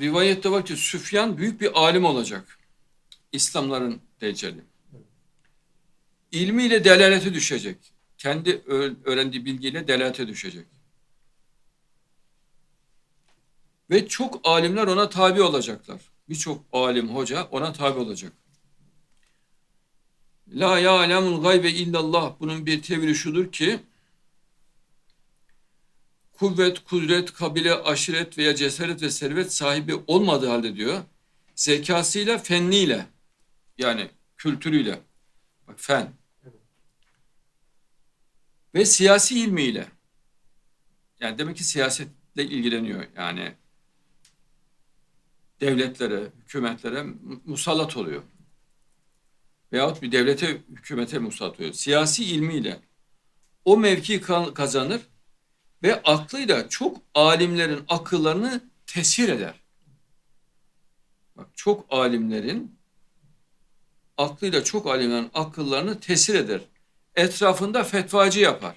rivayette var ki Süfyan büyük bir alim olacak. İslamların decali. İlmiyle delalete düşecek. Kendi öğrendiği bilgiyle delalete düşecek. Ve çok alimler ona tabi olacaklar. Birçok alim, hoca ona tabi olacak. La ya'lemul gaybe illallah. Bunun bir tevili şudur ki kuvvet, kudret, kabile, aşiret veya cesaret ve servet sahibi olmadığı halde diyor. Zekasıyla, fenniyle yani kültürüyle bak fen ve siyasi ilmiyle yani demek ki siyasetle ilgileniyor yani devletlere, hükümetlere musallat oluyor. Veyahut bir devlete, hükümete musallat oluyor. Siyasi ilmiyle o mevki ka- kazanır ve aklıyla çok alimlerin akıllarını tesir eder. Bak çok alimlerin aklıyla çok alimlerin akıllarını tesir eder. Etrafında fetvacı yapar.